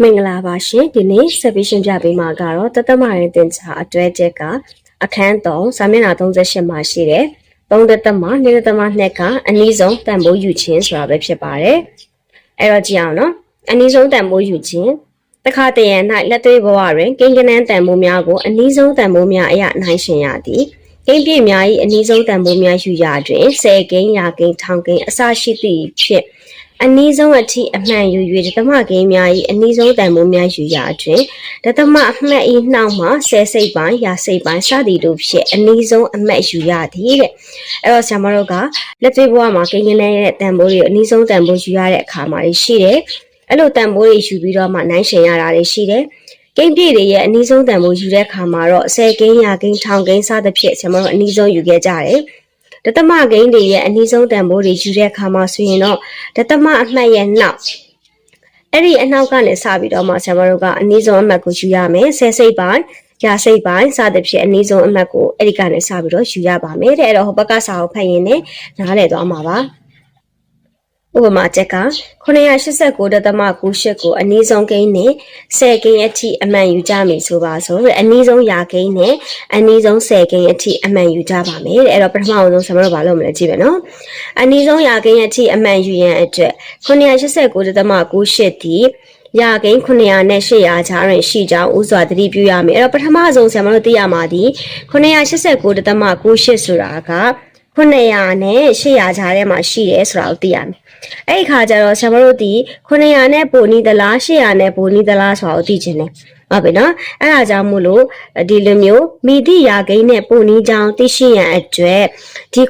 မင်္ဂလာပါရှင်ဒီနေ့ဆက်ပြီးရှင်းပြပေးမှာကတော့တသမရင်တင်ချာအတွဲချက်ကအခန်း3စာမျက်နှာ38မှာရှိတဲ့3တသမ2တသမ2ကအနည်းဆုံးတန်ဖိုးယူခြင်းဆိုတာပဲဖြစ်ပါတယ်အဲ့တော့ကြည့်အောင်နော်အနည်းဆုံးတန်ဖိုးယူခြင်းတခါတရံ၌လက်တွေ့ဘဝတွင်ကိန်းကနန်းတန်ဖိုးများကိုအနည်းဆုံးတန်ဖိုးများအရနိုင်ရှင်ရသည်ကိန်းပြည့်များ၏အနည်းဆုံးတန်ဖိုးများယူရတွင်10ကိန်းရာကိန်းထောင်ကိန်းအစရှိသည့်ဖြင့် အနည်းဆုံးအထိအမှန်ယူ၍ဒသမကိန်းများ၏အနည်းဆုံးတန်ဖိုးများယူရာအတွင်းဒသမအမှတ်၏နှောက်မှဆယ်စိတ်ပိုင်းရာစိတ်ပိုင်းစသည်တို့ဖြင့်အနည်းဆုံးအမှတ်ယူရသည်တဲ့အဲ့တော့ဆရာမတို့ကလက်တွေ့ဘဝမှာကိန်းကနန်းရဲ့တန်ဖိုးတွေအနည်းဆုံးတန်ဖိုးယူရတဲ့အခါမှာရှိတယ်အဲ့လိုတန်ဖိုးတွေယူပြီးတော့မှနိုင်ရှင်ရတာတွေရှိတယ်ကိန်းပြည့်တွေရဲ့အနည်းဆုံးတန်ဖိုးယူတဲ့အခါမှာတော့ဆယ်ကိန်းရာကိန်းထောင်ကိန်းစသဖြင့်ဆရာမတို့အနည်းဆုံးယူခဲ့ကြတယ် ဒသမကိန်းတွေရဲ့အနည်းဆုံးတန်ဖိုးတွေယူတဲ့အခါမှာဆိုရင်တော့ဒသမအမှတ်ရဲ့နောက်အဲ့ဒီအနောက်ကနေစပြီးတော့မှဆရာမတို့ကအနည်းဆုံးအမှတ်ကိုယူရမယ်ဆယ်စိတ်ပိုင်းရာစိတ်ပိုင်းစသဖြင့်အနည်းဆုံးအမှတ်ကိုအဲ့ဒီကနေစပြီးတော့ယူရပါမယ်တဲ့အဲ့တော့ဟိုဘက်ကစာကိုဖတ်ရင်လည်းနားလည်သွားမှာပါ ဥပမာချက်က989ဒသမ98ကိုအနည်းဆုံးကိန်းနဲ့10ကိန်းအထိအမှန်ယူကြမယ်ဆိုပါဆိုတဲ့အနည်းဆုံးရာကိန်းနဲ့အနည်းဆုံး10ကိန်းအထိအမှန်ယူကြပါမယ်တဲ့အဲ့တော့ပထမဆုံးကျွန်တော်တို့ဘာလုပ်မလဲကြည့်မယ်နော်အနည်းဆုံးရာကိန်းအထိအမှန်ယူရန်အတွက်989ဒသမ98ဒီရာကိန်း900နဲ့800ကြားတွင်ရှိကြောင်းဥစွာသတိပြုရမယ်အဲ့တော့ပထမဆုံးဆရာမတို့သိရမှာဒီ989ဒသမ98ဆိုတာက900နဲ့800ကြားထဲမှာရှိတယ်ဆိုတာကိုသိရမယ် အဲ့ဒီခါကျတော့ဆရာမတို့ဒီ900နဲ့ပိုနီးသလား800နဲ့ပိုနီးသလားဆိုတာကိုသိချင်တယ်ဟုတ်ပြီနော်အဲ့ဒါကြောင့်မို့လို့ဒီလိုမျိုးမိတိရာကိန်းနဲ့ပုံနီးကြောင်းသိရှိရန်အတွက်ဒီ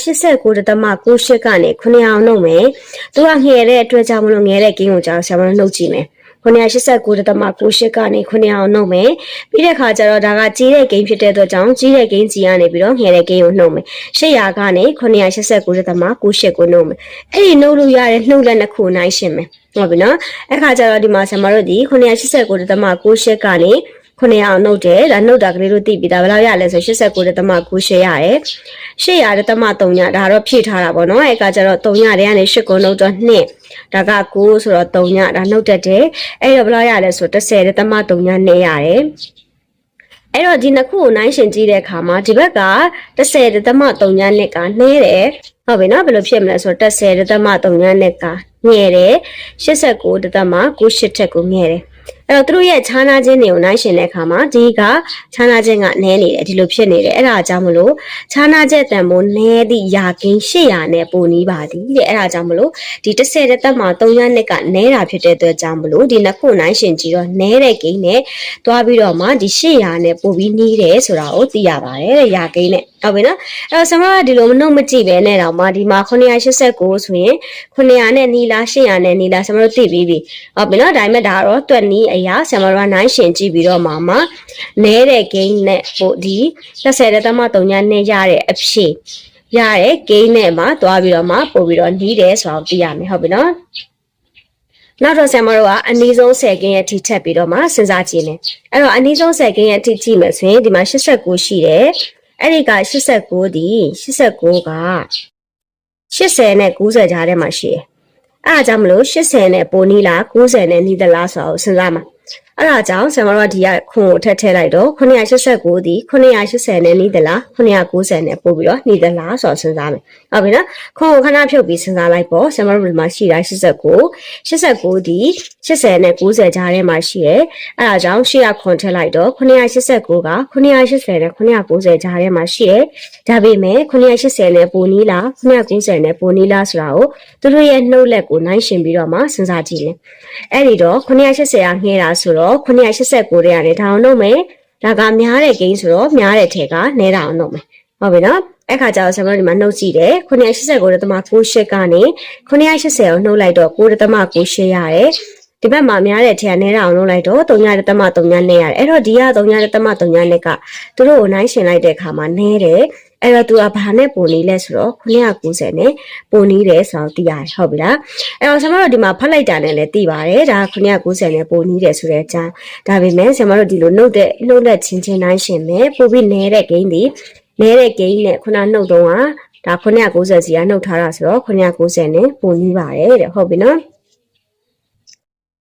989တသမ68ကနေ900အောင်နှုတ်မယ်သူကငှဲတဲ့အတွက်ကြောင့်မလို့ငှဲတဲ့ကိန်းကိုကြောင်းဆရာမတို့နှုတ်ကြည့်မယ် 989တသမ68ကနေ900အောင်နှုတ်မယ်ပြီးတဲ့ခါကျတော့ဒါကကြီးတဲ့ဂိမ်းဖြစ်တဲ့အတွက်ကြောင့်ကြီးတဲ့ဂိမ်းကြီးကနေပြီးတော့ငှဲတဲ့ဂိမ်းကိုနှုတ်မယ်800ကနေ989တသမ68ကိုနှုတ်မယ်အဲ့ဒီနှုတ်လို့ရတဲ့နှုတ်လက်နှစ်ခုနိုင်ရှင်းမယ်ဟုတ်ပြီနော်အဲ့ခါကျတော့ဒီမှာဆရာမတို့ဒီ989တသမ68ကနေ 900အောင်နှုတ်တယ်ဒါနှုတ်တာကလေးတို့သိပြီးသားဘယ်လောက်ရလဲဆို89တသမ98ရတယ်800တသမ3ညဒါတော့ဖြည့်ထားတာပေါ့နော်အဲ့ကကျတော့3ညတည်းကနေ8ကိုနှုတ်တော့2ဒါက9ဆိုတော့3ညဒါနှုတ်တက်တယ်အဲ့တော့ဘယ်လောက်ရလဲဆို10တသမ3ည2ရတယ်အဲ့တော့ဒီနှစ်ခုကိုနိုင်ရှင်ကြည့်တဲ့အခါမှာဒီဘက်က10တသမ3ညနှစ်ကနှဲတယ်ဟုတ်ပြီနော်ဘယ်လိုဖြစ်မလဲဆိုတော့10တသမ3ညနှစ်ကငဲတယ်89တသမ98ထက်ကိုငဲတယ် အဲ့တော့သူတို့ရဲ့ခြားနာခြင်းတွေကိုနိုင်ရှင်တဲ့အခါမှာဒီကခြားနာခြင်းကနည်းနေတယ်ဒီလိုဖြစ်နေတယ်အဲ့ဒါကြောင့်မလို့ခြားနာချက်တန်ဖိုးနည်းသည့်ယာကင်း800နဲ့ပိုနီးပါသည်တဲ့အဲ့ဒါကြောင့်မလို့ဒီ30တက်မှာ300နှစ်ကနည်းတာဖြစ်တဲ့အတွက်ကြောင့်မလို့ဒီနှစ်ခုနိုင်ရှင်ကြည့်တော့နည်းတဲ့ကိန်းနဲ့တွားပြီးတော့မှဒီ800နဲ့ပိုပြီးနီးတယ်ဆိုတာကိုသိရပါတယ်တဲ့ယာကိန်းနဲ့ဟုတ်ပြီနော်အဲ့တော့ဆမကဒီလိုမနှုတ်မကြည့်ပဲနဲ့တော့မှဒီမှာ989ဆိုရင်900နဲ့နီလာ800နဲ့နီလာဆမတို့သိပြီးပြီဟုတ်ပြီနော်ဒါပေမဲ့ဒါကတော့တွက်နီးအရာဆမတို့ကနိုင်ရှင်ကြည့်ပြီးတော့မှမှနဲတဲ့ gain နဲ့ဟိုဒီ30တက်မှ3ညနဲ့ရတဲ့အဖြစ်ရတဲ့ gain နဲ့မှသွားပြီးတော့မှပို့ပြီးတော့နီးတယ်ဆိုတော့သိရမယ်ဟုတ်ပြီနော်နောက်တော့ဆရာမတို့ကအနည်းဆုံး10ကင်းရဲ့ထိထက်ပြီးတော့မှစဉ်းစားကြည့်နေအဲ့တော့အနည်းဆုံး10ကင်းရဲ့ထိကြည့်မယ်ဆိုရင်ဒီမှာ89ရှိတယ်အဲ့ဒီက89ဒီ89က80နဲ့90ကြားထဲမှာရှိတယ်အဲ့ဒါကြောင့်မလို့80နဲ့ပိုနီးလား90နဲ့နီးသလားဆိုတော့စဉ်းစားမှာ အဲ့ဒါကြောင့်ဆရာမတို့ကဒီကခွန်ကိုထပ်ထည့်လိုက်တော့989ဒီ980နဲ့နီးသလား990နဲ့ပို့ပြီးတော့နီးသလားဆိုတော့စဉ်းစားမယ် ဟုတ်ပြီနော်ခွန်ကိုခဏဖြုတ်ပြီးစဉ်းစားလိုက်ပေါ့ဆရာမတို့ဒီမှာရှိတာ89 89ဒီ80နဲ့90ကြားထဲမှာရှိတယ်အဲ့ဒါကြောင့်ရှေ့ကခွန်ထည့်လိုက်တော့989က980နဲ့990ကြားထဲမှာရှိတယ်ဒါပေမဲ့980နဲ့ပိုနီးလား990နဲ့ပိုနီးလားဆိုတာကိုသူတို့ရဲ့နှုတ်လက်ကိုနိုင်ရှင်ပြီးတော့မှစဉ်းစားကြည့်ရင်အဲ့ဒီတော့980ကငှဲတာဆိုတော့989တဲ့ကနေဒါအောင်လုပ်မယ်ဒါကများတဲ့ဂိမ်းဆိုတော့များတဲ့ထဲကနဲတာအောင်လုပ်မယ် ဟုတ်ပြီနော်အဲ့ခါကျတော့ဆရာမတို့ဒီမှာနှုတ်ကြည့်တယ်989တသမ98ကနေ980ကိုနှုတ်လိုက်တော့9တသမ98ရတယ်ဒီဘက်မှာများတဲ့ထက်နဲတာအောင်လုပ်လိုက်တော့3တသမ3နဲ့ရတယ်အဲ့တော့ဒီက3တသမ3နဲ့ကသူတို့ကိုနိုင်ရှင်လိုက်တဲ့အခါမှာနဲတယ်အဲ့တော့သူကဘာနဲ့ပုံနေလဲဆိုတော့990နဲ့ပုံနေတယ်ဆိုတော့သိရတယ်ဟုတ်ပြီလားအဲ့တော့ဆရာမတို့ဒီမှာဖတ်လိုက်တာနဲ့လည်းသိပါတယ်ဒါ990နဲ့ပုံနေတယ်ဆိုတဲ့အကြောင်းဒါပေမဲ့ဆရာမတို့ဒီလိုနှုတ်တဲ့နှုတ်လက်ချင်းချင်းနိုင်ရှင်ပဲပို့ပြီးနေတဲ့ဂိမ်းဒီ နေတဲ့ဂိမ်းနဲ့ခုနနှုတ်တော့ကဒါ990စီကနှုတ်ထားတာဆိုတော့990နဲ့ပုံနေပါတယ်တဲ့ဟုတ်ပြီနော်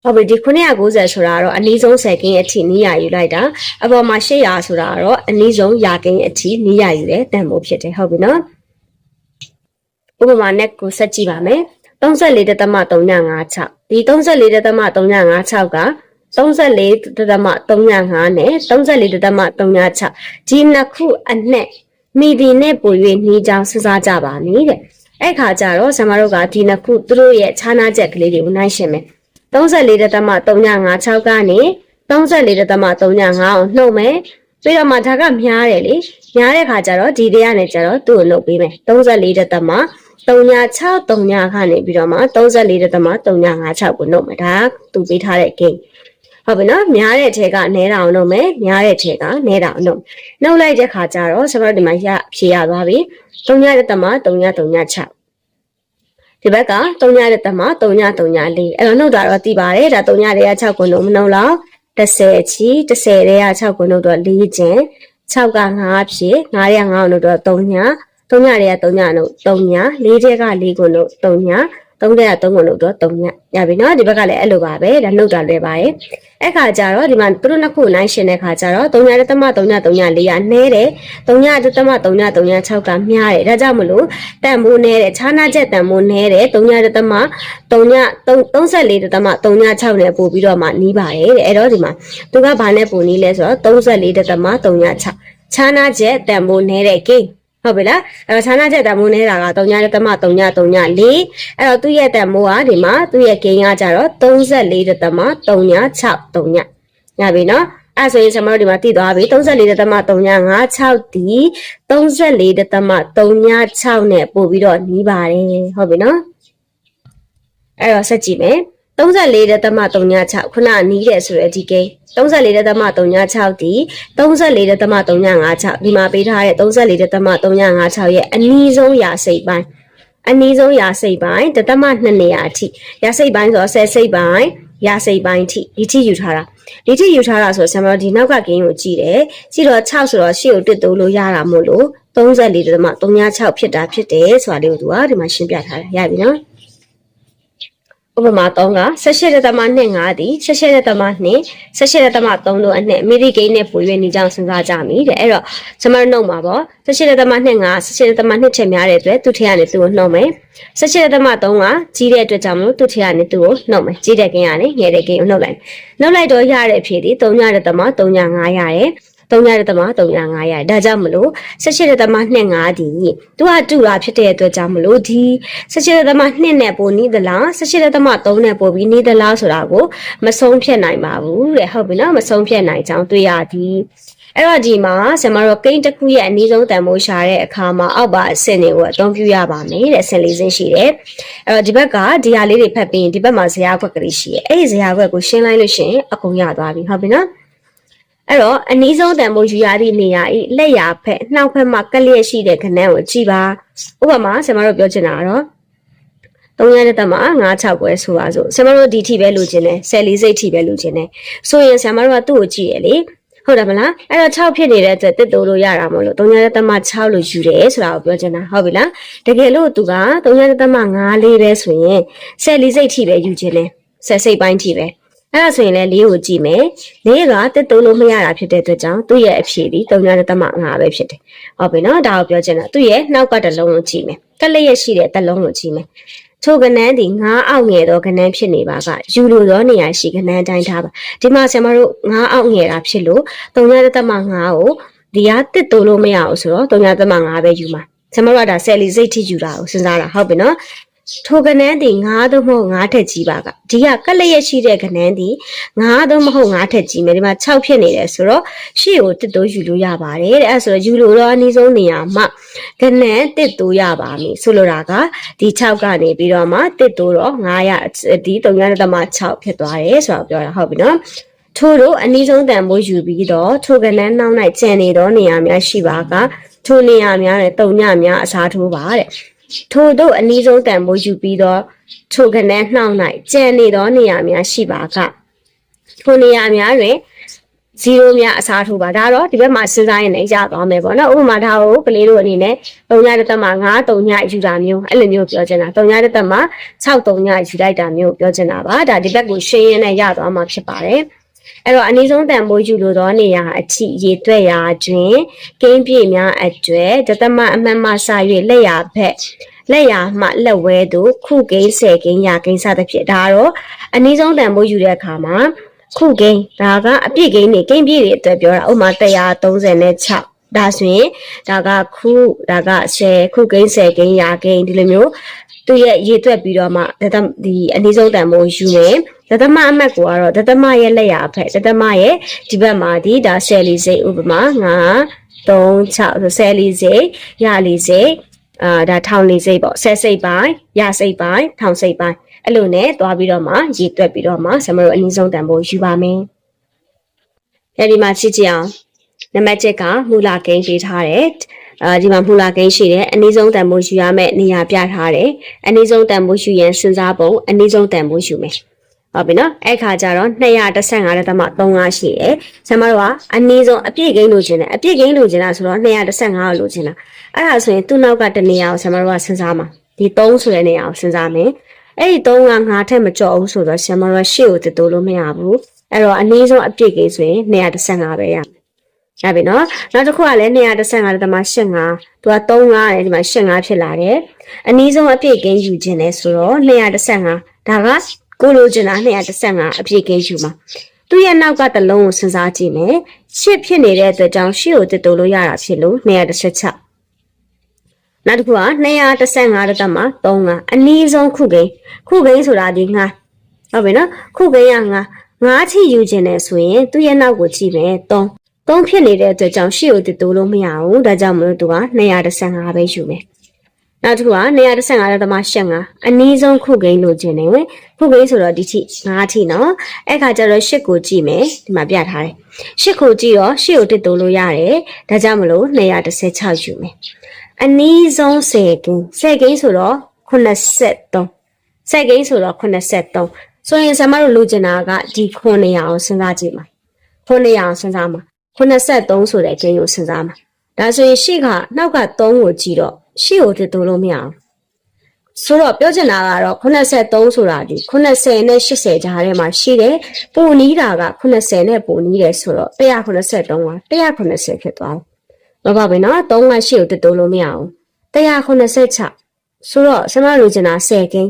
ဟုတ်ပြီဒီ990ဆိုတာကတော့အနည်းဆုံး10ကင်းအထိနီးရယူလိုက်တာအပေါ်မှာ800ဆိုတာကတော့အနည်းဆုံးရာကင်းအထိနီးရယူတဲ့တန်ဖိုးဖြစ်တယ်ဟုတ်ပြီနော်ဥပမာ net ကိုဆက်ကြည့်ပါမယ်34.356ဒီ34.356က34.35နဲ့34.36ဒီနှစ်ခုအနက် မိဒီနဲ့ပို၍နှီးချောင်းစဉ်းစားကြပါမည်တဲ့အဲ့ခါကျတော့ဇမတို့ကဒီနှစ်ခုသူတို့ရဲ့ခြားနားချက်ကလေးတွေကိုနှိုင်းရှင်းမယ်34.356ကနေ34.35ကိုနှုတ်မယ်ပြီးတော့မှဒါကမြားတယ်လေမြားတဲ့ခါကျတော့ဒီတွေကနေကျတော့သူ့ကိုနှုတ်ပေးမယ်34.3 3639ကနေပြီးတော့မှ34.356ကိုနှုတ်မယ်ဒါကသူပေးထားတဲ့ game ဟုတ်ပြီနော်များတဲ့ထဲကနဲတာအောင်လုပ်မယ်များတဲ့ထဲကနဲတာအောင်လုပ်နှုတ်လိုက်တဲ့ခါကျတော့ကျွန်တော်ဒီမှာရဖြေရသွားပြီ3.336ဒီဘက်က3.3 3.34အဲ့တော့နှုတ်တာတော့သိပါတယ်ဒါ3.6ကိုနှုတ်မနှုတ်လောက်10ချီ10တဲ့က6ကိုနှုတ်တော့4ကျင်6က9ဖြစ်9ရ9ကိုနှုတ်တော့3ည3ညတွေက3ညနှုတ်3ည4တဲ့က4ကိုနှုတ်3ည 3တဲ့က3ကိုနှုတ်တော့3ညရပြီနော်ဒီဘက်ကလည်းအဲ့လိုပါပဲဒါနှုတ်တာလွယ်ပါရဲ့အဲ့ခါကျတော့ဒီမှာသူတို့နှစ်ခုနိုင်ရှင်တဲ့ခါကျတော့3ညတသမ3ည3ည4ရနှဲတယ်3ညတသမ3ည3ည6ကမြားတယ်ဒါကြောင့်မလို့တန်မိုးနှဲတယ်ခြားနာချက်တန်မိုးနှဲတယ်3ညတသမ3ည34တသမ3ည6နဲ့ပို့ပြီးတော့မှနီးပါတယ်တဲ့အဲ့တော့ဒီမှာသူကဘာနဲ့ပို့နီးလဲဆိုတော့34တသမ3ည6ခြားနာချက်တန်မိုးနှဲတဲ့ကိန်း ဟုတ်ပြီလားအဲ့တော့ခြားနာချက်တန်မိုးနေတာက3ညတသမ3ည3ည4အဲ့တော့သူ့ရဲ့တန်မိုးကဒီမှာသူ့ရဲ့ဂိမ်းကကြတော့34တသမ3ည6 3ညညပြီနော်အဲ့ဆိုရင်ကျွန်တော်တို့ဒီမှာတည်သွားပြီ34တသမ3ည56ဒီ34တသမ3ည6နဲ့ပို့ပြီးတော့နီးပါတယ်ဟုတ်ပြီနော်အဲ့တော့ဆက်ကြည့်မယ် 34တသမ3ည6ခုနနီးတယ်ဆိုရယ်ဒီကိန်း34တသမ3ည6ဒီ34တသမ3ည56ဒီမှာပေးထားတဲ့34တသမ3ည56ရဲ့အနည်းဆုံးရာစိတ်ပိုင်းအနည်းဆုံးရာစိတ်ပိုင်းတသမ2နေရာအထိရာစိတ်ပိုင်းဆိုတော့10စိတ်ပိုင်းရာစိတ်ပိုင်းအထိဒီထိယူထားတာဒီထိယူထားတာဆိုဆံမတော်ဒီနောက်ကဂိမ်းကိုကြည့်တယ်ကြည့်တော့6ဆိုတော့ရှေ့ကိုတစ်တိုးလို့ရတာမို့လို့34တသမ3ည6ဖြစ်တာဖြစ်တယ်ဆိုတာလေးကိုသူကဒီမှာရှင်းပြထားတယ်ရပြီနော် ဥပမာ3က18တသမ25သည်18တသမ2 18တသမ3တို့အနှစ်အမေရိကိန်းနဲ့ပို၍နေကြောင်းစဉ်းစားကြမိတဲ့အဲ့တော့ကျွန်တော်နှုတ်မှာပေါ့18တသမ25 18တသမ2ချက်များတဲ့အတွက်သူထည့်ရတယ်သူ့ကိုနှုတ်မယ်18တသမ3ကကြီးတဲ့အတွက်ကြောင့်မလို့သူထည့်ရတယ်သူ့ကိုနှုတ်မယ်ကြီးတဲ့ကိန်းကနေငယ်တဲ့ကိန်းကိုနှုတ်လိုက်နှုတ်လိုက်တော့ရတဲ့အဖြေဒီ3ညတသမ3ည5ရတယ် 3ရတဲ့သမ300ရဒါကြောင့်မလို့18တဲ့သမ25ဒီသူကတူတာဖြစ်တဲ့အတွက်ကြောင့်မလို့ဒီ18တဲ့သမ2နဲ့ပိုနီးသလား18တဲ့သမ3နဲ့ပိုပြီးနီးသလားဆိုတာကိုမဆုံးဖြတ်နိုင်ပါဘူးတဲ့ဟုတ်ပြီနော်မဆုံးဖြတ်နိုင်ကြောင်းတွေ့ရသည်အဲ့တော့ဒီမှာဆင်မတို့ကိန်းတစ်ခုရဲ့အနည်းဆုံးတန်ဖိုးရှာတဲ့အခါမှာအောက်ပါအဆင့်တွေကိုအသုံးပြုရပါမယ်တဲ့အဆင့်လေးစင်းရှိတယ်အဲ့တော့ဒီဘက်ကဒီဟာလေးတွေဖတ်ပြီးရင်ဒီဘက်မှာဇရာခွက်ကလေးရှိတယ်အဲ့ဒီဇရာခွက်ကိုရှင်းလိုက်လို့ရှိရင်အကုန်ရသွားပြီဟုတ်ပြီနော် အဲ့တော့အနည်းဆုံးတန်ဖိုးယူရသည့်နေရာဤလက်ရာဖက်နှောက်ဖက်မှာကလျက်ရှိတဲ့ခဏကိုကြည့်ပါဥပမာဆင်မတို့ပြောချင်တာကတော့3ရက်တက်မှာ9-6ပွဲဆိုပါစို့ဆင်မတို့ဒီထိပဲလိုချင်တယ်ဆယ်လေးစိတ်ထိပဲလိုချင်တယ်ဆိုရင်ဆင်မတို့ကသူ့ကိုကြည့်ရလေဟုတ်တယ်မလားအဲ့တော့6ဖြစ်နေတဲ့အတွက်တစ်တိုးလို့ရတာမလို့3ရက်တက်မှာ6လို့ယူတယ်ဆိုတာကိုပြောချင်တာဟုတ်ပြီလားတကယ်လို့သူက3ရက်တက်မှာ9လေးပဲဆိုရင်ဆယ်လေးစိတ်ထိပဲယူချင်တယ်ဆယ်စိတ်ပိုင်းထိပဲ အဲ့ဒါဆိုရင်လည်းလေးကိုကြည့်မယ်လေးကတက်တိုးလို့မရတာဖြစ်တဲ့အတွက်ကြောင့်သူ့ရဲ့အဖြေဒီ3.5ပဲဖြစ်တယ်ဟုတ်ပြီနော်ဒါကိုပြောချင်တာသူ့ရဲ့နောက်ကတစ်လုံးကိုကြည့်မယ်ကလေးရဲ့ရှိတဲ့တစ်လုံးကိုကြည့်မယ်ထိုကနန်းဒီငါးအောက်ငယ်သောကနန်းဖြစ်နေပါကယူလိုသောနေရာရှိကနန်းတိုင်းထားပါဒီမှာဆရာမတို့ငါးအောက်ငယ်တာဖြစ်လို့3.5ကိုဒီကတစ်တိုးလို့မရအောင်ဆိုတော့3.5ပဲယူမှာဆရာမတို့ကဒါဆယ်လီစိတ်ထိယူတာကိုစဉ်းစားတာဟုတ်ပြီနော် ထိုကနန်းသည်9သို့မဟုတ်9ထက်ကြီးပါကဒီကကလျက်ရှိတဲ့ကနန်းသည်9သို့မဟုတ်9ထက်ကြီးမယ်ဒီမှာ6ဖြစ်နေတယ်ဆိုတော့ရှေ့ကိုတစ်တိုးယူလို့ရပါတယ်တဲ့အဲဆိုတော့ယူလို့တော့အနည်းဆုံးနေရာမှာကနန်းတစ်တိုးရပါမည်ဆိုလိုတာကဒီ6ကနေပြီးတော့မှတစ်တိုးတော့900ဒီ3.6ဖြစ်သွားတယ်ဆိုတော့ပြောတာဟုတ်ပြီနော်ထို့တို့အနည်းဆုံးတန်ဖိုးယူပြီးတော့ထိုကနန်းနောက်၌ကျန်နေသောနေရာများရှိပါကထိုနေရာများနဲ့တုံညများအစားထိုးပါတဲ့ ထို့သောအနည်းဆုံးတန်ဖိုးယူပြီးတော့ထိုကနန်းနှောင်း၌ကျန်နေသောနေရာများရှိပါကထိုနေရာများတွင်0များအစားထိုးပါဒါတော့ဒီဘက်မှာစဉ်းစားရင်လည်းရသွားမယ်ပေါ့နော်ဥပမာဒါကိုကလေးတို့အနေနဲ့3ညတစ်သက်မှာ9 3ညယူတာမျိုးအဲ့လိုမျိုးပြောချင်တာ3ညတစ်သက်မှာ6 3ညယူလိုက်တာမျိုးပြောချင်တာပါဒါဒီဘက်ကိုရှင်းရင်းနဲ့ရသွားမှာဖြစ်ပါတယ် အဲ့တော့အနည်းဆုံးတန်ဖိုးယူလို့တော့နေရအချိရေတွက်ရာတွင်ကင်းပြေများအကျွဲတသမအမှန်မှစာ၍လက်ရဘက်လက်ရမှလက်ဝဲသို့ခုကိန်းဆယ်ကိန်းရာကိန်းစသဖြင့်ဒါကတော့အနည်းဆုံးတန်ဖိုးယူတဲ့အခါမှာခုကိန်းဒါကအပြည့်ကိန်းနေကိန်းပြည့်တွေအတွက်ပြောတာဥပမာ136ဒါဆိုရင်ဒါကခုဒါက10ခုကိန်း10ကိန်းရာကိန်းဒီလိုမျိုးသူရဲ့ရေတွက်ပြီးတော့မှဒသမဒီအနည်းဆုံးတန်ဖိုးယူမယ် ဒသမအမှတ်ကိုကတော့ဒသမရဲ့လက်ရအဖက်ဒသမရဲ့ဒီဘက်မှာဒီဒါဆယ်လီစိတ်ဥပမာ9 3 6ဆယ်လီစိတ်ရလီစိတ်အာဒါထောင်လီစိတ်ပေါ့ဆယ်စိတ်ပိုင်းရစိတ်ပိုင်းထောင်စိတ်ပိုင်းအဲ့လိုနဲ့တွားပြီးတော့မှရေတွက်ပြီးတော့မှဆမတို့အနည်းဆုံးတန်ဖိုးယူပါမယ်အဲဒီမှာချစ်ကြည့်အောင်နံပါတ်7ကမူလာကိန်းပေးထားတယ်အာဒီမှာမူလာကိန်းရှိတယ်အနည်းဆုံးတန်ဖိုးယူရမယ့်နေရာပြထားတယ်အနည်းဆုံးတန်ဖိုးယူရင်စဉ်းစားပုံအနည်းဆုံးတန်ဖိုးယူမယ် ဟုတ်ပြီနော်အဲ့ခါကျတော့215တက်မှ35ရှိတယ်ဆမတို့ကအနည်းဆုံးအပြည့်ကိန်းလိုချင်တယ်အပြည့်ကိန်းလိုချင်တာဆိုတော့215ကိုလိုချင်တာအဲ့ဒါဆိုရင်သူ့နောက်ကတနေရာကိုဆမတို့ကစဉ်းစားမှာဒီ3ဆိုတဲ့နေရာကိုစဉ်းစားမယ်အဲ့ဒီ3ကငါထက်မကြော့ဘူးဆိုတော့ဆမတို့ကရှေ့ကိုတတိုးလို့မရဘူးအဲ့တော့အနည်းဆုံးအပြည့်ကိန်းဆိုရင်215ပဲရမယ်ရပြီနော်နောက်တစ်ခုကလည်း215တက်မှ85သူက35တယ်ဒီမှာ85ဖြစ်လာတယ်အနည်းဆုံးအပြည့်ကိန်းယူခြင်းလဲဆိုတော့215ဒါက ကိုလိုချင်တာ215အပြည့်ကိန်းယူမှာသူ့ရဲ့နောက်ကတလုံးကိုစဉ်းစားကြည့်မယ်ရှစ်ဖြစ်နေတဲ့အတွက်ကြောင့်ရှစ်ကိုတစ်တိုးလို့ရတာဖြစ်လို့216နောက်တစ်ခုက215တက်မှ35အနည်းဆုံးခုကိန်းခုကိန်းဆိုတာဒီငါဟုတ်ပြီနော်ခုကိန်းကငါငါးချီယူခြင်းနဲ့ဆိုရင်သူ့ရဲ့နောက်ကိုကြည့်မယ်3သုံးဖြစ်နေတဲ့အတွက်ကြောင့်ရှေ့ကိုတတိုးလို့မရဘူးဒါကြောင့်မလို့သူက215ပဲယူမယ် နောက်တစ်ခုက215တဲ့သမား85အနည်းဆုံးခုကိန်းလိုချင်တယ်ခုကိန်းဆိုတော့ဒီထိ9ထိနော်အဲ့ခါကျတော့10ကိုကြည့်မယ်ဒီမှာပြထားတယ်10ကိုကြည့်တော့10ကိုတစ်တိုးလို့ရတယ်ဒါကြောင့်မလို့216ယူမယ်အနည်းဆုံး10ကိန်း10ကိန်းဆိုတော့83 10ကိန်းဆိုတော့83ဆိုရင်ဆမတို့လိုချင်တာကဒီ900အောင်စဉ်းစားကြည့်ပါ900အောင်စဉ်းစားမှာ83ဆိုတဲ့ကျင်းကိုစဉ်းစားမှာဒါဆိုရင်ရှေ့ကနောက်က3ကိုကြည့်တော့ ရှေ့ကိုတစ်တိုးလို့မရအောင်ဆိုတော့ပြောချင်တာကတော့83ဆိုတာဒီ80နဲ့80ကြားထဲမှာရှိတယ်ပုံနီးတာက80နဲ့ပုံနီးတယ်ဆိုတော့183က180ဖြစ်သွားတယ်ဘာပါပဲနော်3ကရှေ့ကိုတစ်တိုးလို့မရအောင်186ဆိုတော့ဆမလိုချင်တာ10ကိန်း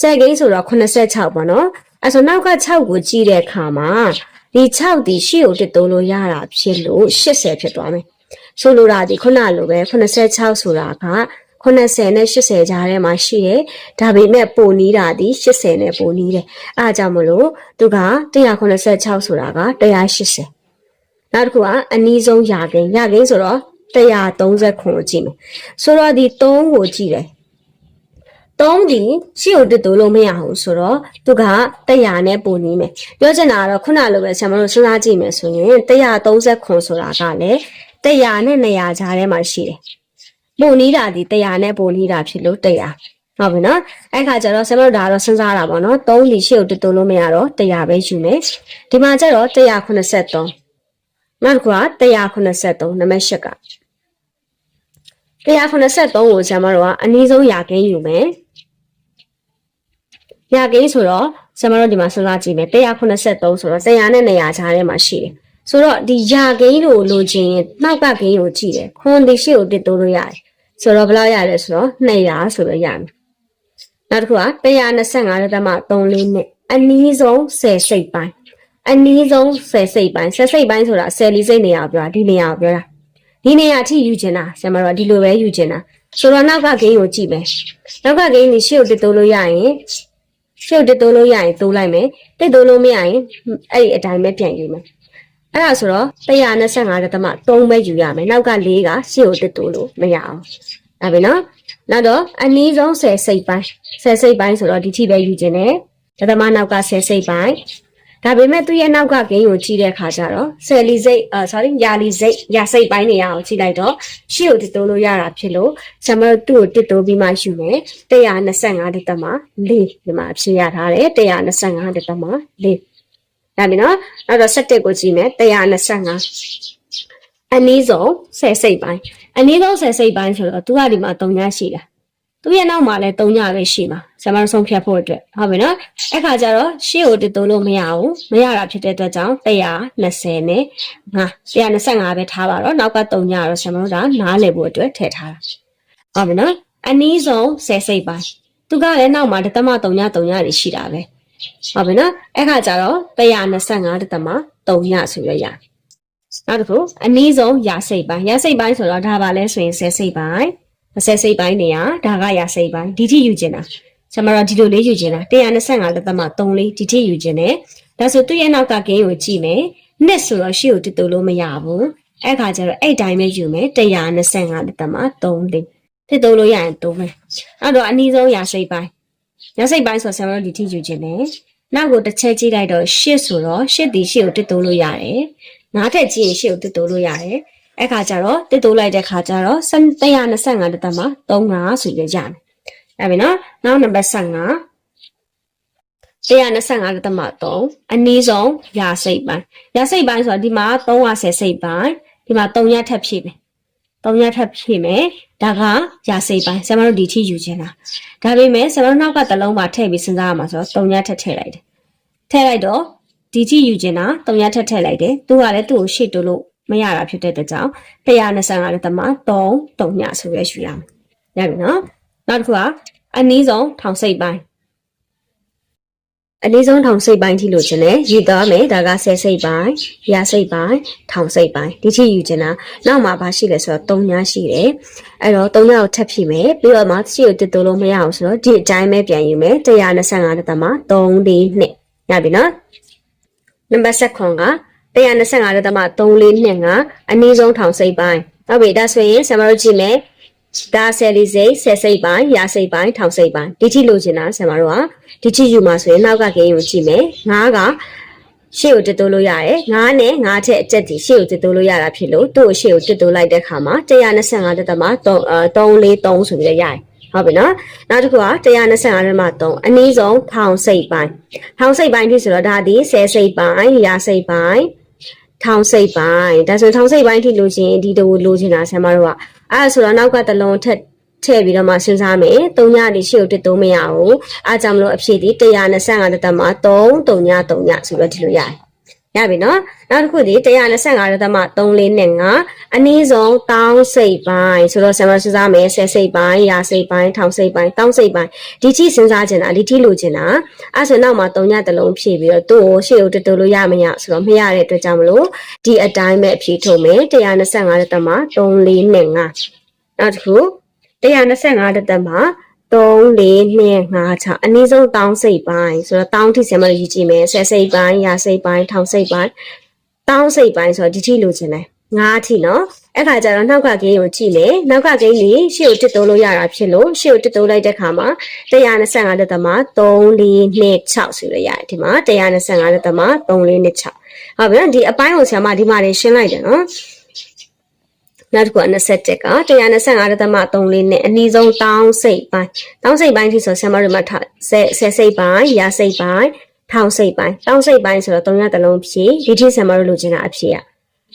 10ကိန်းဆိုတော့86ပေါ့နော်အဲဆိုနောက်က6ကိုကြည့်တဲ့အခါမှာဒီ6ဒီရှေ့ကိုတစ်တိုးလို့ရတာဖြစ်လို့80ဖြစ်သွားမယ် ဆိုလိုတာဒီခုနလိုပဲ86ဆိုတာက80နဲ့80ကြားထဲမှာရှိတယ်ဒါပေမဲ့ပုံနီးတာဒီ80နဲ့ပုံနီးတယ်အဲအကြောင်းမလို့သူက186ဆိုတာက180နောက်တစ်ခုကအနည်းဆုံးရာကိန်းရာကိန်းဆိုတော့130ခုကိုကြည့်မယ်ဆိုတော့ဒီ3ကိုကြည့်တယ်3ဒီရှေ့ကိုတက်တိုးလို့မရဘူးဆိုတော့သူက100နဲ့ပုံနီးမယ်ပြောချင်တာကတော့ခုနလိုပဲဆရာမတို့စဉ်းစားကြည့်မယ်ဆိုရင်130ခုဆိုတာကလည်း 100နဲ့200ကြားထဲမှာရှိတယ်ပုံနီးတာဒီ100နဲ့ပုံနီးတာဖြစ်လို့100ဟုတ်ပြီနော်အဲ့ခါကျတော့ဆရာမတို့ဒါတော့စဉ်းစားတာပေါ့နော်3ဒီရှေ့ကိုတက်တိုးလို့မရတော့100ပဲယူမယ်ဒီမှာကျတော့183နောက်တစ်ခုက183နံပါတ်8က183ကိုဆရာမတို့ကအနည်းဆုံးရာခင်းယူမယ်ရာကိန်းဆိုတော့ဆရာမတို့ဒီမှာစဉ်းစားကြည့်မယ်183ဆိုတော့100နဲ့200ကြားထဲမှာရှိတယ် ဆိုတော့ဒီရာကိန်းကိုလိုချင်ရင်နောက်ကကိန်းကိုကြည့်တယ်ခွန်ဒီရှိကိုတစ်တိုးလို့ရတယ်ဆိုတော့ဘယ်လောက်ရလဲဆိုတော့200ဆိုတော့ရမယ်နောက်တစ်ခုက125တက်မှ34နဲ့အနည်းဆုံး10စိတ်ပိုင်းအနည်းဆုံး10စိတ်ပိုင်း10စိတ်ပိုင်းဆိုတာ10လီစိတ်နေရာပြောတာဒီနေရာကိုပြောတာဒီနေရာအထိယူချင်တာဆရာမတို့ဒီလိုပဲယူချင်တာဆိုတော့နောက်ကဂိမ်းကိုကြည့်မယ်နောက်ကဂိမ်းนี่ရှေ့ကိုတစ်တိုးလို့ရရင်ရှုပ်တက်တိုးလို့ရရင်တိုးလိုက်မယ်တက်တိုးလို့မရရင်အဲ့ဒီအတိုင်းပဲပြန်ယူမယ် အဲ့ဒါဆိုတော့125တက်သမ3ပဲယူရမယ်နောက်က4ကရှေ့ကိုတက်တိုးလို့မရအောင်အဲ့ပြီနော်နောက်တော့အနည်းဆုံး10စိတ်ပိုင်း10စိတ်ပိုင်းဆိုတော့ဒီထိပဲယူခြင်းနဲ့တက်သမနောက်က10စိတ်ပိုင်းဒါပေမဲ့သူ့ရဲ့နောက်ကဂိမ်းကိုကြည့်တဲ့အခါကျတော့ဆယ်လီစိတ်အာ sorry ယာလီစိတ်ယာစိတ်ပိုင်းနေရအောင်ကြည့်လိုက်တော့ရှေ့ကိုတစ်တိုးလို့ရတာဖြစ်လို့ဆမ်မသူ့ကိုတစ်တိုးပြီးမှယူမယ်125တက်မှ4ဒီမှာအဖြစ်ရထားတယ်125တက်မှ4 ရပြီနော်နောက်တော့17ကိုကြည့်မယ်125အနည်းဆုံး10စိတ်ပိုင်းအနည်းဆုံး10စိတ်ပိုင်းဆိုတော့သူကဒီမှာ3ညရှိတာသူရဲ့နောက်မှာလည်း3ညပဲရှိမှာဆရာမတို့ဆုံးဖြတ်ဖို့အတွက်ဟုတ်ပြီနော်အဲ့ခါကျတော့ရှေ့ကိုတတိုးလို့မရဘူးမရတာဖြစ်တဲ့အတွက်ကြောင့်120နဲ့ငါ125ပဲထားပါတော့နောက်က3ညတော့ဆရာမတို့ဒါနားလည်ဖို့အတွက်ထည့်ထားတာဟုတ်ပြီနော်အနည်းဆုံး10စိတ်ပိုင်းသူကလည်းနောက်မှာတသမ3ည3ညတွေရှိတာပဲ ဟုတ်ပြီနော်အဲ့ခါကျတော့125တသမ3ညဆိုရရနောက်တစ်ခုအနည်းဆုံးရာစိတ်ပိုင်းရာစိတ်ပိုင်းဆိုတော့ဒါပါလဲဆိုရင်10စိတ်ပိုင်း10စိတ်ပိုင်းနေရဒါကရာစိတ်ပိုင်းဒီထိယူကျင်တာဆမတော်ဒီလိုလေးယူကျင်တာ125တသမ3လေးဒီထိယူကျင်တယ်ဒါဆိုသူ့ရဲ့နောက်ကဂိမ်းကိုကြည့်မယ်နှစ်ဆိုတော့ရှေ့ကိုတတူလို့မရဘူးအဲ့ခါကျတော့အဲ့တိုင်းပဲယူမယ်125တသမ3လေးတစ်တူလို့ရရင်3ပဲအဲ့တော့အနည်းဆုံးရာစိတ်ပိုင်း ရာစိတ်ပိုင်းဆိုဆမတော်ဒီထိယူကျင်တယ်နောက်ကိုတစ်ချက်ကြည့်လိုက်တော့ရှစ်ဆိုတော့ရှစ်ဒီရှစ်ကိုတစ်တူလို့ရတယ်ငါးထက်ကြည့်ရင်ရှစ်ကိုတစ်တူလို့ရတယ်အဲ့ခါကျတော့တစ်တိုးလိုက်တဲ့ခါကျတော့125တသက်မှာ35ဆိုရရမယ်။အဲ့ပြီနော်။နောက်နံပါတ်15 125တသက်မှာ3အနည်းဆုံးရာစိတ်ပိုင်း။ရာစိတ်ပိုင်းဆိုတော့ဒီမှာ310စိတ်ပိုင်းဒီမှာ3ရက်ထပ်ဖြည့်မယ်။3ရက်ထပ်ဖြည့်မယ်။ ဒါကရာစိတ်ပိုင်းဆရာမတို့ဒီထိယူခြင်းလား။ဒါပေမဲ့ဆရာမတို့နောက်ကတလုံးမှာထည့်ပြီးစဉ်းစားရမှာဆိုတော့3ရက်ထပ်ထည့်လိုက်တယ်။ထည့်လိုက်တော့ဒီထိယူခြင်းလား3ရက်ထပ်ထည့်လိုက်တယ်။သူကလည်းသူ့ကိုရှေ့တိုးလို့မရတာဖြစ်တဲ့အတွက်ကြောင့်125လက်သမ3 3ညဆိုရယူရမယ်။ရပြီနော်။နောက်တစ်ခုကအနည်းဆုံးထောင်စိတ်ပိုင်း အနည်းဆုံးထောင်စိတ်ပိုင်းထိလို့ခြင်းနဲ့ယူသွားမယ်ဒါက10စိတ်ပိုင်းရာစိတ်ပိုင်းထောင်စိတ်ပိုင်းဒီထိယူခြင်းတာနောက်မှာဘာရှိလဲဆိုတော့3ညရှိတယ်အဲ့တော့3ညကိုထပ်ဖြည့်မယ်ပြီးတော့မှရှိကိုတစ်တိုးလို့မရအောင်ဆိုတော့ဒီအတိုင်းပဲပြန်ယူမယ်125လက်သမ3 4 2ရပြီနော်နံပါတ်7က125လက်သမ3425အနည်းဆုံးထောင်စိတ်ပိုင်းဟုတ်ပြီဒါဆိုရင်ဆရာမတို့ကြည့်မယ် ဒါဆယ်လေးစိတ်ဆယ်စိတ်ပိုင်းရာစိတ်ပိုင်းထောင်စိတ်ပိုင်းဒီထိလိုချင်တာဆရာမတို့ကဒီထိယူမှာဆိုရင်နောက်ကဂိမ်းကိုကြည့်မယ်ငါးကရှေ့ကိုတက်တိုးလို့ရတယ်ငါးနဲ့ငါးထက်အကျက်ဒီရှေ့ကိုတက်တိုးလို့ရတာဖြစ်လို့သူ့ကိုရှေ့ကိုတက်တိုးလိုက်တဲ့ခါမှာ125တက်တမှာ3 343ဆိုပြီးတော့ရတယ်ဟုတ်ပြီနော်နောက်တစ်ခုက125တက်မှာ3အနည်းဆုံးထောင်စိတ်ပိုင်းထောင်စိတ်ပိုင်းဖြစ်ဆိုတော့ဒါဒီ10စိတ်ပိုင်းရာစိတ်ပိုင်းထောင်စိတ်ပိုင်းဒါဆိုထောင်စိတ်ပိုင်းထိလိုချင်ဒီတူလိုချင်တာဆရာမတို့က အဲ့ဒါဆိုတော့နောက်ကတလုံးထက်ထည့်ပြီးတော့မှစဉ်းစားမယ်။၃ညလေးရှေ့ကိုတစ်သုံးမရဘူး။အားကြောင့်မလို့အဖြစ်ဒီ125တက်မှာ3 3ည3ညဆိုပြီးဒီလိုရတယ်။ ရပြီနော်။နောက်တစ်ခုဒီ125တက်မှာ3လေးနဲ့5အနည်းဆုံးတောင်းစိတ်ပိုင်းဆိုတော့ဆရာမစဉ်းစားမယ်10စိတ်ပိုင်းရာစိတ်ပိုင်းထောင်စိတ်ပိုင်းတောင်းစိတ်ပိုင်းဒီထိစဉ်းစားချင်တာဒီထိလိုချင်တာအဲ့ဆိုနောက်မှာ3ညတစ်လုံးဖြည့်ပြီးတော့သူ့ကိုရှေ့ကိုတစ်တူလို့ရမရဆိုတော့မရတဲ့အတွက်ကြောင့်မလို့ဒီအတိုင်းပဲအဖြေထုတ်မယ်125တက်မှာ3လေးနဲ့5နောက်တစ်ခု125တက်တက်မှာ3 4 2 5 6အနည်းဆုံးတောင်းစိတ်ပိုင်းဆိုတော့တောင်းထိဆင်မလို့ယူကြည့်မယ်ဆယ်စိတ်ပိုင်းရာစိတ်ပိုင်းထောင်စိတ်ပိုင်းတောင်းစိတ်ပိုင်းဆိုတော့ဒီထိလိုချင်တယ်ငါးထိနော်အဲ့ခါကျတော့နောက်ကဂိမ်းကိုကြည့်မယ်နောက်ကဂိမ်းကြီးရှေ့ကိုတစ်တိုးလို့ရတာဖြစ်လို့ရှေ့ကိုတစ်တိုးလိုက်တဲ့ခါမှာ125တက်တက်မှာ3 4 2 6ဆိုရရတယ်ဒီမှာ125တက်တက်မှာ3 4 2 6ဟုတ်ပြီနော်ဒီအပိုင်းကိုဆရာမဒီမှာနေရှင်းလိုက်တယ်နော် နောက်တစ်ခုက27က125တသမ3လေးနဲ့အနည်းဆုံးတောင်းစိတ်ပိုင်းတောင်းစိတ်ပိုင်းဖြစ်ဆိုဆရာမတို့မှာဆယ်ဆယ်စိတ်ပိုင်းရာစိတ်ပိုင်းထောင်စိတ်ပိုင်းတောင်းစိတ်ပိုင်းဆိုတော့3ရက်တလုံးဖြည့်ဒီထိဆရာမတို့လိုချင်တာအဖြည့်ရ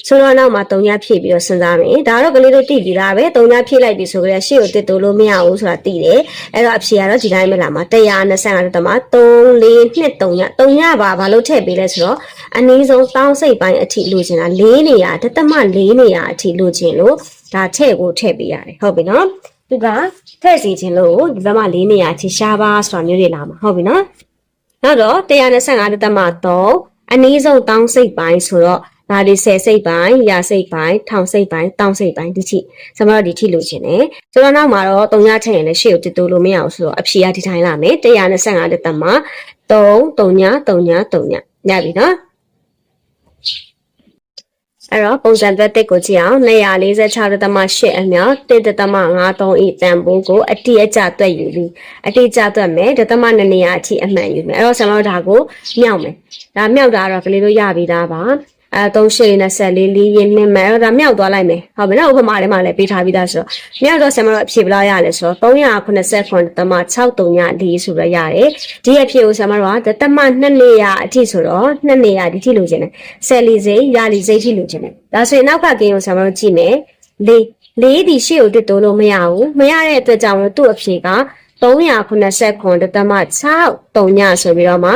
ဆိုတော့နောက်မှာ3ရက်ဖြည့်ပြီးတော့စဉ်းစားမယ်ဒါတော့ကလေးတို့တိပြီးသားပဲ3ရက်ဖြည့်လိုက်ပြီဆိုကြတဲ့ရှေ့ကိုတစ်တိုးလို့မရဘူးဆိုတာသိတယ်အဲ့တော့အဖြည့်ကတော့ဒီတိုင်းပဲလာမှာ125တသမ3 4 2 3ရက်3ရက်ပါဘာလို့ထည့်ပေးလဲဆိုတော့အနည်းဆုံးတောင်းစိတ်ပိုင်းအထိလိုချင်တာ၄နေရတသမ၄နေရအထိလိုချင်လို့ဒါထည့်ကိုထည့်ပေးရတယ်ဟုတ်ပြီနော်သူကထည့်စီခြင်းလို့ဒီဘက်မှာ၄နေရအထိရှားပါဆိုတာမျိုးတွေလာမှာဟုတ်ပြီနော်နောက်တော့125တသမ3အနည်းဆုံးတောင်းစိတ်ပိုင်းဆိုတော့ ဒါဒီ10စိတ်ပိုင်းရာစိတ်ပိုင်းထောင်စိတ်ပိုင်းတောင်းစိတ်ပိုင်းဒီထိစမတော့ဒီထိလိုချင်တယ်ဆိုတော့နောက်မှာတော့3ညထည့်ရင်လည်းရှေ့ကိုတစ်တိုးလို့မရအောင်ဆိုတော့အဖြေကဒီတိုင်းလာမယ်125တသမ3 3ည3ည3ညညပြီနော်အဲ့တော့ပုံစံသက်တစ်ကိုကြည့်အောင်246.8အမြောက်1.53ဤတန်ဖိုးကိုအတိအကျတွက်ယူပြီးအတိအကျတွက်မယ်ဒသမ2နေရာအထိအမှန်ယူမယ်အဲ့တော့ဆရာတို့ဒါကိုမြောက်မယ်ဒါမြောက်တာတော့ကလေးတို့ရပြီးသားပါ အဲ3ရှစ်လေးနဲ့14လေးရင်းနှစ်မယ်အဲ့တော့ဒါမြောက်သွားလိုက်မယ်ဟုတ်ပြီနော်ဥပမာလေးမှာလည်းပေးထားပြီးသားဆိုတော့မြောက်တော့ဆရာမတို့အဖြေဘယ်လောက်ရလဲဆိုတော့389တမ634ဆိုတော့ရတယ်ဒီအဖြေကိုဆရာမတို့ကတမ2နေရအထိဆိုတော့2နေရဒီထိလိုချင်တယ်10လီစိရာလီစိထိလိုချင်တယ်ဒါဆိုရင်နောက်ကကင်းကိုဆရာမတို့ကြည့်မယ်လေးလေးဒီရှေ့ကိုတစ်တိုးလို့မရဘူးမရတဲ့အတွက်ကြောင့်လို့သူ့အဖြေက389တသမ6 3ညဆိုပြီးတော့မှ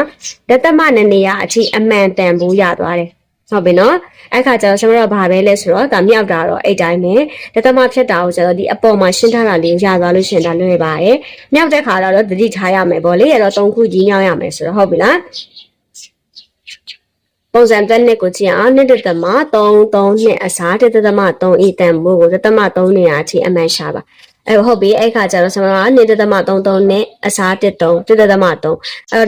တသမနဲ့နေရအထိအမှန်တန်ဘူးရသွားတယ် ဟုတ်ပြီနော်အဲ့ခါကျတော့ကျွန်တော်တို့ကဘာပဲလဲဆိုတော့ဒါမြောက်တာတော့အဲ့တိုင်းပဲတသမဖြတ်တာကိုကျတော့ဒီအပေါ်မှာရှင်းထားတာလေးကိုရသွားလို့ရှရင်ဒါလွယ်ပါတယ်မြောက်တဲ့ခါတော့တတိထားရမယ်ပေါ့လေအဲ့တော့၃ခုကြီးမြောက်ရမယ်ဆိုတော့ဟုတ်ပြီလားပုံစံတက်နှစ်ကိုကြည့်အောင်နှစ်တသမ3 3နှစ်အစားတစ်တသမ3ဤတန်မို့ကိုတစ်တသမ3နေရာအထိအမှန်ရှာပါ အဲ့ဟုတ်ပြီအဲ့ခါကျတော့ဆမကနေတသမ33နဲ့အစား1 3 1တသမ3အဲ့တော့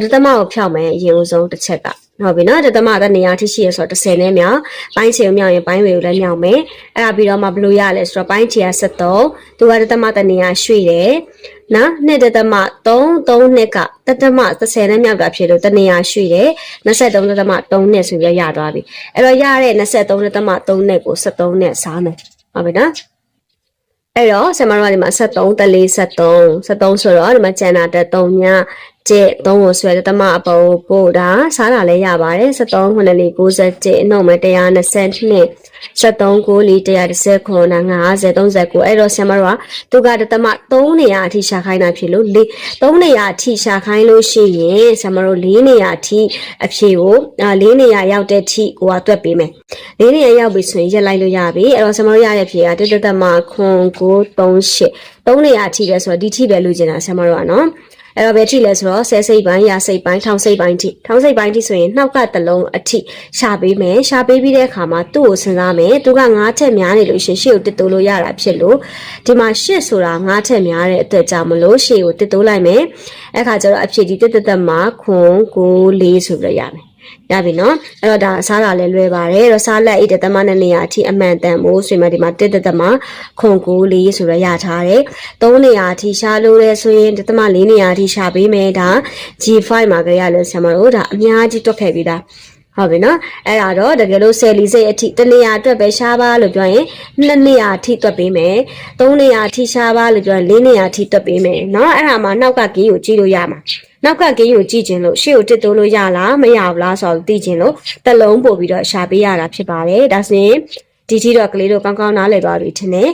တသမကိုဖြောက်မယ်အရင်ဦးဆုံးတစ်ချက်ကဟုတ်ပြီနော်တသမတဲ့နေရာထိရှိရဆိုတော့30နဲ့မြောက်ပိုင်းချေကိုမြောက်ရင်ပိုင်းဝေကိုလည်းမြောက်မယ်အဲ့ဒါပြီးတော့မှဘယ်လိုရလဲဆိုတော့ပိုင်းချေက73သူကတသမတဲ့နေရာရွှေ့တယ်နော်နှစ်တသမ3 3နှစ်ကတသမ30နဲ့မြောက်တာဖြစ်လို့တနေရာရွှေ့တယ်23တသမ3နှစ်ဆိုပြီးရသွားပြီအဲ့တော့ရတဲ့23တသမ3နှစ်ကို73နဲ့စားမယ်ဟုတ်ပြီနော် အဲ့တော့ဆင်မတော်ကဒီမှာ73တလေး73 73ဆိုတော့ဒီမှာကျန်တာတက်3ညကျဲ3ကိုဆွဲတမအပေါ်ပို့တာစားတာလည်းရပါတယ်73ခုနှစ်လေး97အနှုတ်မဲ့120 73ကိုလေး130ခုနာ50 39အဲ့တော့ဆင်မတော်ကသူကတမ3နေရာအထိရှာခိုင်းတာဖြစ်လို့၄3နေရာအထိရှာခိုင်းလို့ရှိရင်ဆင်မတော်4နေရာအထိအဖြေကို4နေရာရောက်တဲ့ထိကိုကတွက်ပေးမယ်၄နေရာရောက်ပြီဆိုရင်ရက်လိုက်လို့ရပြီအဲ့တော့ဆင်မတော်ရတဲ့ဖြေကတတတမခွန်ကို38 3နေရာအထိပဲဆိုတော့ဒီထိပဲလိုချင်တာဆင်မတော်ကနော် အဲ့တော့ဘယ်ထိလဲဆိုတော့ဆဲစိတ်ပိုင်းရာစိတ်ပိုင်းထောင်စိတ်ပိုင်းထိထောင်စိတ်ပိုင်းထိဆိုရင်နှောက်ကတလုံးအထိရှာပေးမယ်ရှာပေးပြီးတဲ့အခါမှာသူ့ကိုစဉ်းစားမယ်သူကငါးထက်များနေလို့ရှရင်ရှေ့ကိုတစ်တိုးလို့ရတာဖြစ်လို့ဒီမှာရှစ်ဆိုတာငါးထက်များတဲ့အတွက်ကြောင့်မလို့ရှေ့ကိုတစ်တိုးလိုက်မယ်အဲ့ခါကျတော့အဖြစ်ဒီတက်တက်တက်မှာခွန်ကိုလေးဆိုပြီးတော့ရမယ် ရပြီနော်အဲ့တော့ဒါစားတာလည်းလွယ်ပါတယ်အဲ့တော့စားလက်အိတ်တသမနဲ့နေရာအထိအမှန်တန်ဖို့ဆိုရင်ဒီမှာတက်တက်တက်မှာခွန်ကိုလေးဆိုတော့ရထားတယ်သုံးနေရာအထိရှာလို့လဲဆိုရင်တသမလေးနေရာအထိရှာပေးမယ်ဒါ G5 မှာကြရလဲဆရာမတို့ဒါအများကြီးတွက်ခဲ့ပြီးသားဟုတ်ပြီနော်အဲ့ဒါတော့တကယ်လို့ဆယ်လီစိတ်အထိတနေရာအတွက်ပဲရှားပါလို့ပြောရင်နှစ်နေရာအထိတွက်ပေးမယ်သုံးနေရာအထိရှားပါလို့ပြောရင်လေးနေရာအထိတွက်ပေးမယ်နော်အဲ့ဒါမှနောက်ကကီးကိုကြည့်လို့ရမှာ နောက်ကကင်းကိုကြည့်ခြင်းလို့ရှေ့ကိုတစ်တိုးလို့ရလားမရဘူးလားဆိုတော့သိခြင်းလို့တစ်လုံးပို့ပြီးတော့ရှာပေးရတာဖြစ်ပါတယ်ဒါဆိုရင်ဒီထီတော့ကလေးတို့ကောင်းကောင်းနားလည်သွားပြီထင်တယ်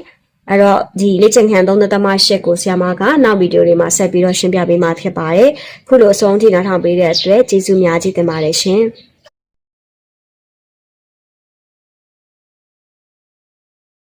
အဲ့တော့ဒီလေ့ကျင့်ခန်းသုံးသက်မရှစ်ကိုဆရာမကနောက်ဗီဒီယိုတွေမှာဆက်ပြီးတော့ရှင်းပြပေးမှာဖြစ်ပါတယ်ခုလိုအဆုံးထိနားထောင်ပေးတဲ့အတွက်ကျေးဇူးများကြီးတင်ပါတယ်ရှင်